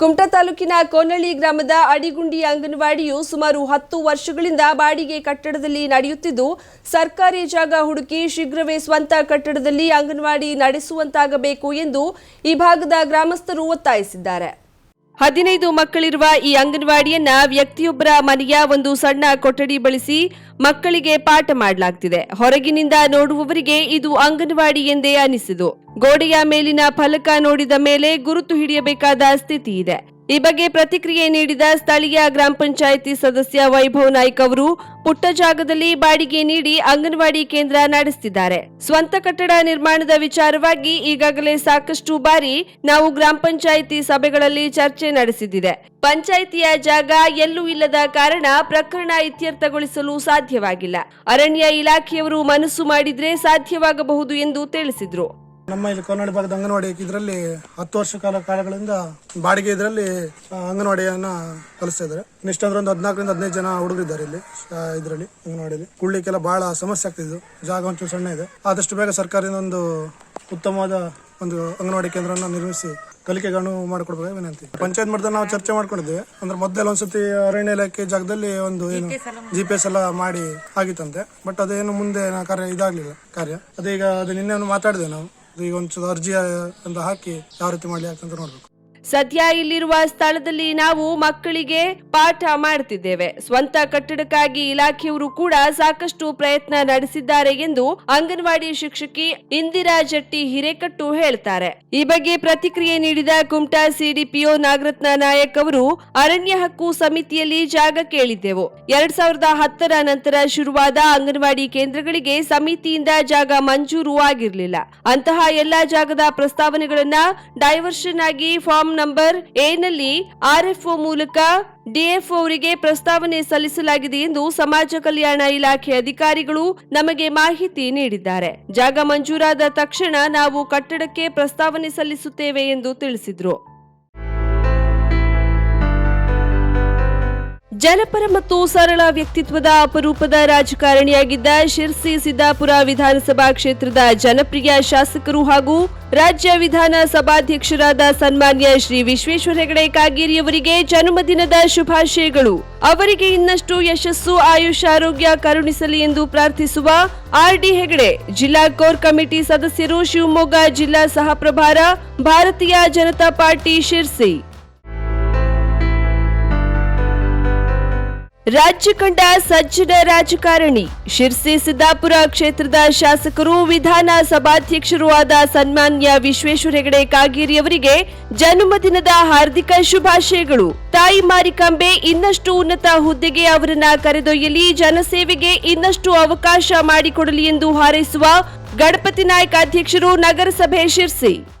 ಕುಮಟಾ ತಾಲೂಕಿನ ಕೋನಳ್ಳಿ ಗ್ರಾಮದ ಅಡಿಗುಂಡಿ ಅಂಗನವಾಡಿಯು ಸುಮಾರು ಹತ್ತು ವರ್ಷಗಳಿಂದ ಬಾಡಿಗೆ ಕಟ್ಟಡದಲ್ಲಿ ನಡೆಯುತ್ತಿದ್ದು, ಸರ್ಕಾರಿ ಜಾಗ ಹುಡುಕಿ ಶೀಘ್ರವೇ ಸ್ವಂತ ಕಟ್ಟಡದಲ್ಲಿ ಅಂಗನವಾಡಿ ನಡೆಸುವಂತಾಗಬೇಕು ಎಂದು ಈ ಭಾಗದ ಗ್ರಾಮಸ್ಥರು ಒತ್ತಾಯಿಸಿದ್ದಾರೆ. ಹದಿನೈದು ಮಕ್ಕಳಿರುವ ಈ ಅಂಗನವಾಡಿಯನ್ನ ವ್ಯಕ್ತಿಯೊಬ್ಬರ ಮನೆಯ ಒಂದು ಸಣ್ಣ ಕೊಠಡಿ ಬಳಸಿ ಮಕ್ಕಳಿಗೆ ಪಾಠ ಮಾಡಲಾಗ್ತಿದೆ. ಹೊರಗಿನಿಂದ ನೋಡುವವರಿಗೆ ಇದು ಅಂಗನವಾಡಿ ಎಂದೇ ಅನಿಸಿದು ಗೋಡೆಯ ಮೇಲಿನ ಫಲಕ ನೋಡಿದ ಮೇಲೆ ಗುರುತು ಹಿಡಿಯಬೇಕಾದ ಸ್ಥಿತಿ ಇದೆ ಈ ಬಗ್ಗೆ ಪ್ರತಿಕ್ರಿಯೆ ನೀಡಿದ ಸ್ಥಳೀಯ ಗ್ರಾಮ ಪಂಚಾಯಿತಿ ಸದಸ್ಯ ವೈಭವ್ ನಾಯ್ಕ ಅವರು ಪುಟ್ಟ ಜಾಗದಲ್ಲಿ ಬಾಡಿಗೆ ನೀಡಿ ಅಂಗನವಾಡಿ ಕೇಂದ್ರ ನಡೆಸುತ್ತಿದ್ದಾರೆ ಸ್ವಂತ ಕಟ್ಟಡ ನಿರ್ಮಾಣದ ವಿಚಾರವಾಗಿ ಈಗಾಗಲೇ ಸಾಕಷ್ಟು ಬಾರಿ ನಾವು ಗ್ರಾಮ ಪಂಚಾಯಿತಿ ಸಭೆಗಳಲ್ಲಿ ಚರ್ಚೆ ನಡೆಸಿದ್ದಿದೆ ಪಂಚಾಯಿತಿಯ ಜಾಗ ಎಲ್ಲೂ ಇಲ್ಲದ ಕಾರಣ ಪ್ರಕರಣ ಇತ್ಯರ್ಥಗೊಳಿಸಲು ಸಾಧ್ಯವಾಗಿಲ್ಲ. ಅರಣ್ಯ ಇಲಾಖೆಯವರು ಮನಸ್ಸು ಮಾಡಿದ್ರೆ ಸಾಧ್ಯವಾಗಬಹುದು ಎಂದು ತಿಳಿಸಿದ್ರು. ನಮ್ಮ ಇಲ್ಲಿ ಕನ್ನಡ ಭಾಗದ ಅಂಗನವಾಡಿ ಇದರಲ್ಲಿ ಹತ್ತು ವರ್ಷ ಕಾಲ ಕಾಲಗಳಿಂದ ಬಾಡಿಗೆ ಇದರಲ್ಲಿ ಅಂಗನವಾಡಿಯನ್ನ ಕಲಿಸ್ತಾ ಇದ್ದಾರೆ. ನೆಕ್ಸ್ಟ್ ಅಂದ್ರೆ ಒಂದು ಹದಿನಾಲ್ಕರಿಂದ ಹದಿನೈದು ಜನ ಹುಡುಗರಿದ್ದಾರೆ ಇಲ್ಲಿ ಇದರಲ್ಲಿ ಅಂಗನವಾಡಿಯಲ್ಲಿ. ಕುಳ್ಳಿಕ್ಕೆಲ್ಲ ಬಹಳ ಸಮಸ್ಯೆ ಆಗ್ತಿದ್ದು ಜಾಗ ಒಂಚೂರು ಸಣ್ಣ ಇದೆ. ಆದಷ್ಟು ಬೇಗ ಸರ್ಕಾರದಿಂದ ಒಂದು ಉತ್ತಮವಾದ ಒಂದು ಅಂಗನವಾಡಿ ಕೇಂದ್ರವನ್ನು ನಿರ್ಮಿಸಿ ಕಲಿಕೆಗಳನ್ನು ಮಾಡಿಕೊಡ್ಬೇಕು ವಿನಂತಿ. ಪಂಚಾಯತ್ ಮಟ್ಟದ ನಾವು ಚರ್ಚೆ ಮಾಡ್ಕೊಂಡಿದ್ದೇವೆ. ಅಂದ್ರೆ ಮೊದಲೆಲ್ಲ ಒಂದ್ಸತಿ ಅರಣ್ಯ ಇಲಾಖೆ ಜಾಗದಲ್ಲಿ ಒಂದು ಏನು ಜಿ ಪಿ ಎಸ್ ಎಲ್ಲ ಮಾಡಿ. ಆಗಿತ್ತಂತೆ. ಬಟ್ ಅದೇನು ಮುಂದೆ ಕಾರ್ಯ ಇದಾಗ್ಲಿಲ್ಲ ಕಾರ್ಯ. ಅದೀಗ ಅದು ನಿನ್ನೆ ಒಂದು ಮಾತಾಡಿದೆ ನಾವು. ಈಗ ಒಂಚೂರು ಅರ್ಜಿ ಅಂತ ಹಾಕಿ ಯಾವ ರೀತಿ ಮಾಡ್ಲಿ ಅಂತ ನೋಡ್ಬೇಕು. ಸದ್ಯ ಇಲ್ಲಿರುವ ಸ್ಥಳದಲ್ಲಿ ನಾವು ಮಕ್ಕಳಿಗೆ ಪಾಠ ಮಾಡ್ತಿದ್ದೇವೆ ಸ್ವಂತ ಕಟ್ಟಡಕ್ಕಾಗಿ ಇಲಾಖೆಯವರು ಕೂಡ ಸಾಕಷ್ಟು ಪ್ರಯತ್ನ ನಡೆಸಿದ್ದಾರೆ ಎಂದು ಅಂಗನವಾಡಿ ಶಿಕ್ಷಕಿ ಇಂದಿರಾ ಜಟ್ಟಿ ಹಿರೇಕಟ್ಟು ಹೇಳ್ತಾರೆ ಈ ಬಗ್ಗೆ ಪ್ರತಿಕ್ರಿಯೆ ನೀಡಿದ ಕುಮಟಾ ಸಿಡಿಪಿಒ ನಾಗರತ್ನ ನಾಯಕ್ ಅವರು, ಅರಣ್ಯ ಹಕ್ಕು ಸಮಿತಿಯಲ್ಲಿ ಜಾಗ ಕೇಳಿದ್ದೆವು. ಎರಡ್ ಸಾವಿರದ ಹತ್ತರ ನಂತರ ಶುರುವಾದ ಅಂಗನವಾಡಿ ಕೇಂದ್ರಗಳಿಗೆ ಸಮಿತಿಯಿಂದ ಜಾಗ ಮಂಜೂರು ಆಗಿರಲಿಲ್ಲ. ಅಂತಹ ಎಲ್ಲಾ ಜಾಗದ ಪ್ರಸ್ತಾವನೆಗಳನ್ನ ಡೈವರ್ಷನ್ ಆಗಿ ಫಾರ್ಮ್ ನಂಬರ್ ಎ ನಲ್ಲಿ ಆರ್ಎಫ್ಒ ಮೂಲಕ ಡಿಎಫ್ ಅವರಿಗೆ ಪ್ರಸ್ತಾವನೆ ಸಲ್ಲಿಸಲಾಗಿದೆ ಎಂದು ಸಮಾಜ ಕಲ್ಯಾಣ ಇಲಾಖೆ ಅಧಿಕಾರಿಗಳು ನಮಗೆ ಮಾಹಿತಿ ನೀಡಿದ್ದಾರೆ. ಜಾಗ ಮಂಜೂರಾದ ತಕ್ಷಣ ನಾವು ಕಟ್ಟಡಕ್ಕೆ ಪ್ರಸ್ತಾವನೆ ಸಲ್ಲಿಸುತ್ತೇವೆ ಎಂದು ತಿಳಿಸಿದರು. ಜನಪರ ಮತ್ತು ಸರಳ ವ್ಯಕ್ತಿತ್ವದ ಅಪರೂಪದ ರಾಜಕಾರಣಿಯಾಗಿದ್ದ ಶಿರ್ಸಿ ಸಿದ್ದಾಪುರ ವಿಧಾನಸಭಾ ಕ್ಷೇತ್ರದ ಜನಪ್ರಿಯ ಶಾಸಕರು ಹಾಗೂ ರಾಜ್ಯ ವಿಧಾನ ಸಭಾಧ್ಯಕ್ಷರಾದ ಸನ್ಮಾನ್ಯ ಶ್ರೀ ವಿಶ್ವೇಶ್ವರ ಹೆಗಡೆ ಕಾಗೇರಿಯವರಿಗೆ ಜನ್ಮದಿನದ ಶುಭಾಶಯಗಳು. ಅವರಿಗೆ ಇನ್ನಷ್ಟು ಯಶಸ್ಸು, ಆಯುಷ್, ಆರೋಗ್ಯ ಕರುಣಿಸಲಿ ಎಂದು ಪ್ರಾರ್ಥಿಸುವ ಆರ್ ಡಿ ಹೆಗಡೆ, ಜಿಲ್ಲಾ ಕೋರ್ ಕಮಿಟಿ ಸದಸ್ಯರು ಶಿವಮೊಗ್ಗ ಜಿಲ್ಲಾ ಸಹಪ್ರಭಾರ ಭಾರತೀಯ ಜನತಾ ಪಾರ್ಟಿ ಶಿರ್ಸಿ. ರಾಜ್ಯ ಕಂಡ ಸಜ್ಜನ ರಾಜಕಾರಣಿ ಶಿರ್ಸಿ ಸಿದ್ದಾಪುರ ಕ್ಷೇತ್ರದ ಶಾಸಕರು ವಿಧಾನ ಸಭಾಧ್ಯಕ್ಷರೂ ಆದ ಸನ್ಮಾನ್ಯ ವಿಶ್ವೇಶ್ವರ ಹೆಗಡೆ ಕಾಗೇರಿಯವರಿಗೆ ಜನ್ಮದಿನದ ಹಾರ್ದಿಕ ಶುಭಾಶಯಗಳು. ತಾಯಿ ಮಾರಿಕಾಂಬೆ ಇನ್ನಷ್ಟು ಉನ್ನತ ಹುದ್ದೆಗೆ ಅವರನ್ನ ಕರೆದೊಯ್ಯಲಿ, ಜನಸೇವೆಗೆ ಇನ್ನಷ್ಟು ಅವಕಾಶ ಮಾಡಿಕೊಡಲಿ ಎಂದು ಹಾರೈಸುವ ಗಣಪತಿ ನಾಯ್ಕ ಅಧ್ಯಕ್ಷರು ನಗರಸಭೆ ಶಿರ್ಸಿ.